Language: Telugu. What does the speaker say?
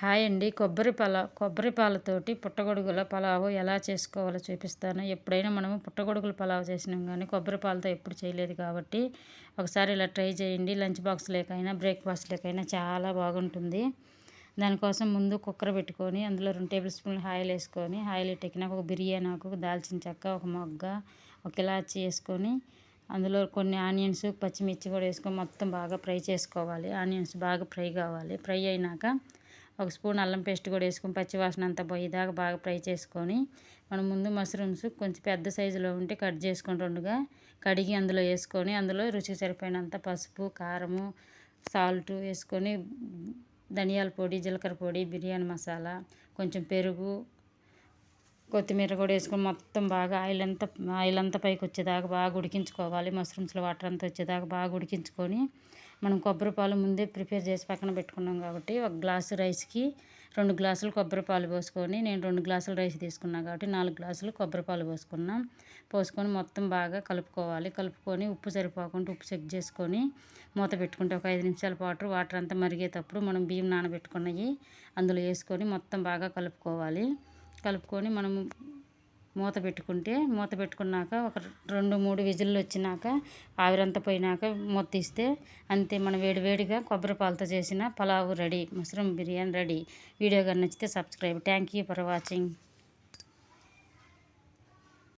హాయ్ అండి కొబ్బరి పాల కొబ్బరి పాలతోటి పుట్టగొడుగుల పలావు ఎలా చేసుకోవాలో చూపిస్తాను. ఎప్పుడైనా మనము పుట్టగొడుగుల పలావ్ చేసినాం కానీ కొబ్బరి పాలతో ఎప్పుడు చేయలేదు కాబట్టి ఒకసారి ఇలా ట్రై చేయండి. లంచ్ బాక్స్ లేకైనా బ్రేక్ఫాస్ట్ లేకైనా చాలా బాగుంటుంది. దానికోసం ముందు కుక్కర్ పెట్టుకొని అందులో రెండు టేబుల్ స్పూన్లు ఆయిల్ వేసుకొని ఆయిల్ ఎక్కినాక ఒక బిర్యానీ ఆకు దాల్చిన చెక్క ఒక మొగ్గ ఒక ఇలాచి వేసుకొని అందులో కొన్ని ఆనియన్స్ పచ్చిమిర్చి కూడా వేసుకొని మొత్తం బాగా ఫ్రై చేసుకోవాలి. ఆనియన్స్ బాగా ఫ్రై కావాలి. ఫ్రై అయినాక ఒక స్పూన్ అల్లం పేస్ట్ కూడా వేసుకొని పచ్చివాసన అంతా పోయేదాకా బాగా ఫ్రై చేసుకొని మనం ముందు మష్రూమ్స్ కొంచెం పెద్ద సైజులో ఉంటే కట్ చేసుకొని రెండుగా కడిగి అందులో వేసుకొని అందులో రుచికి సరిపోయినంత పసుపు కారము సాల్ట్ వేసుకొని ధనియాల పొడి జీలకర్ర పొడి బిర్యానీ మసాలా కొంచెం పెరుగు కొత్తిమీర కూడా వేసుకొని మొత్తం బాగా ఆయిల్ అంతా ఆయిల్ అంతా పైకి వచ్చేదాకా బాగా ఉడికించుకోవాలి. మష్రూమ్స్లో వాటర్ అంతా వచ్చేదాకా బాగా ఉడికించుకొని మనం కొబ్బరి పాలు ముందే ప్రిపేర్ చేసి పక్కన పెట్టుకున్నాం కాబట్టి ఒక గ్లాసు రైస్కి రెండు గ్లాసులు కొబ్బరి పాలు పోసుకొని నేను రెండు గ్లాసులు రైస్ తీసుకున్నాను కాబట్టి నాలుగు గ్లాసులు కొబ్బరి పాలు పోసుకున్నాం. పోసుకొని మొత్తం బాగా కలుపుకోవాలి. కలుపుకొని ఉప్పు సరిపోకుండా ఉప్పు చెక్ చేసుకొని మూత పెట్టుకుంటే ఒక ఐదు నిమిషాల పాటు వాటర్ అంతా మరిగేటప్పుడు మనం బియ్యం నానబెట్టుకున్నవి అందులో వేసుకొని మొత్తం బాగా కలుపుకోవాలి. కలుపుకొని మనం మూత పెట్టుకుంటే మూత పెట్టుకున్నాక ఒక రెండు మూడు విజిల్లు వచ్చినాక ఆవిరంతా పోయినాక మూత తీస్తే అంతే మనం వేడివేడిగా కొబ్బరి పాలతో చేసిన pulao ready mushroom biryani ready. Video కానీ నచ్చితే subscribe. Thank you for watching